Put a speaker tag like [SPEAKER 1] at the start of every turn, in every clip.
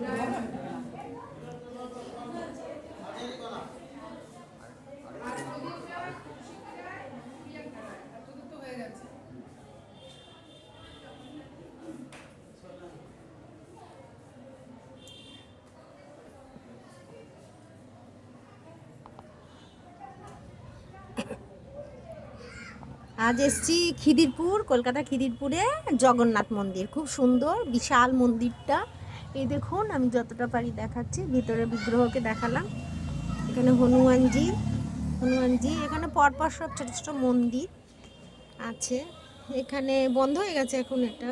[SPEAKER 1] আজ এসছি খিদিরপুর কলকাতা খিদিরপুরে জগন্নাথ মন্দির। খুব সুন্দর বিশাল মন্দিরটা। এই দেখুন, আমি যতটা পারি দেখাচ্ছি, ভিতরে বিগ্রহকে দেখালাম। এখানে হনুমানজি হনুমানজি, এখানে পরপর সব ছোটো ছোটো মন্দির আছে। এখানে বন্ধ হয়ে গেছে এখন এটা।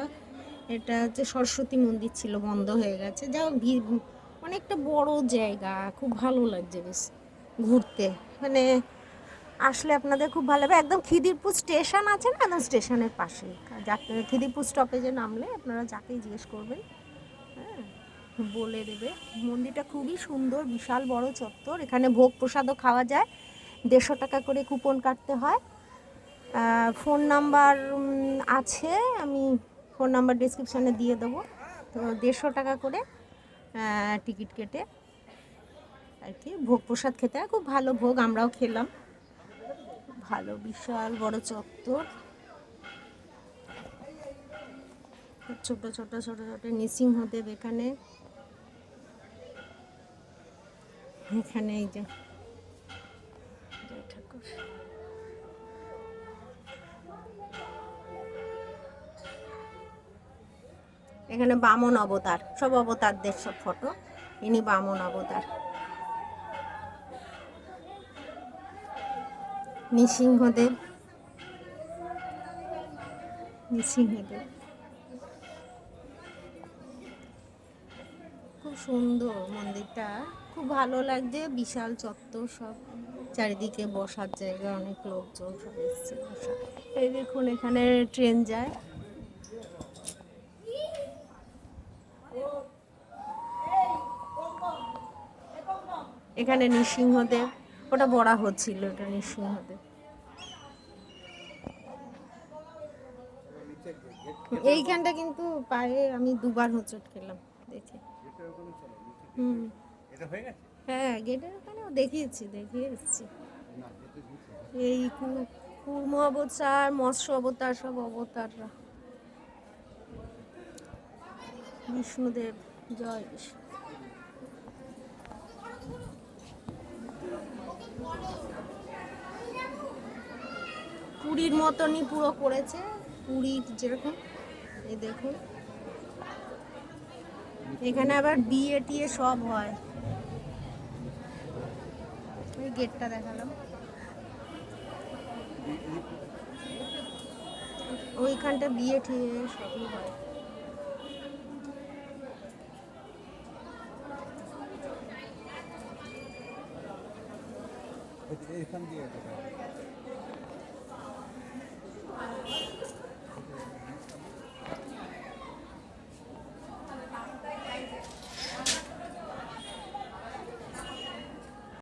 [SPEAKER 1] এটা হচ্ছে সরস্বতী মন্দির ছিল, বন্ধ হয়ে গেছে। যা অনেকটা বড় জায়গা, খুব ভালো লাগছে বেশ ঘুরতে। মানে আসলে আপনাদের খুব ভালো হবে একদম খিদিরপুর স্টেশন আছে না? একদম স্টেশনের পাশে। খিদিরপুর স্টপেজে নামলে আপনারা যাকেই জিজ্ঞেস করবেন বলে দেবে। মন্দিরটা খুবই সুন্দর, বিশাল বড় চত্বর। এখানে ভোগ প্রসাদও খাওয়া যায়। দেড়শো টাকা করে কুপন কাটতে হয়। ফোন নাম্বার আছে। আমি ফোন নাম্বার ডিসক্রিপশানে দিয়ে দেবো। তো দেড়শো টাকা করে টিকিট কেটে আর কি ভোগ প্রসাদ খেতে হয়। খুব ভালো ভোগ, আমরাও খেলাম। ভালো, বিশাল বড় চত্বর। ছোট ছোট ছোট ছোট, নৃসিংহদেব এখানে। এখানে এই যে। ঠাকুর। এখানে বামন অবতার সব অবতারদের সব ফটো ইনি বামন অবতার। নৃসিংহদেব। নৃসিংহদেব। খুব সুন্দর মন্দিরটা। খুব ভালো লাগছে, বিশাল চত্বর সব। চারিদিকে বসার জায়গা, অনেক লোকজন সব এসছে বসা এই দেখুন, এখানে ট্রেন যায়। এখানে নৃসিংহদেব, ওটা বড়া হচ্ছিল ওটা নৃসিংহদেব। এইখানটা কিন্তু পায়ে আমি দুবার হোঁচট খেলাম, দেখে।
[SPEAKER 2] এটা হয়ে গেছে?
[SPEAKER 1] হ্যাঁ গেটের ওখানেও দেখিয়েছি দেখিয়ে এসেছি এই কুর্ম অবতার মৎস্য অবতার সব অবতাররা। বিষ্ণুদেব জয় বিষ্ণু। পুরীর মতনই পুরো করেছে। পুরীর যেরকম এই দেখুন। এখানে আবার বিয়ে টিয়ে সব হয়। ওই গেটটা দেখালাম। ওইখানটা বিয়ে টিয়ে সবই হয়।
[SPEAKER 2] এখান দিয়ে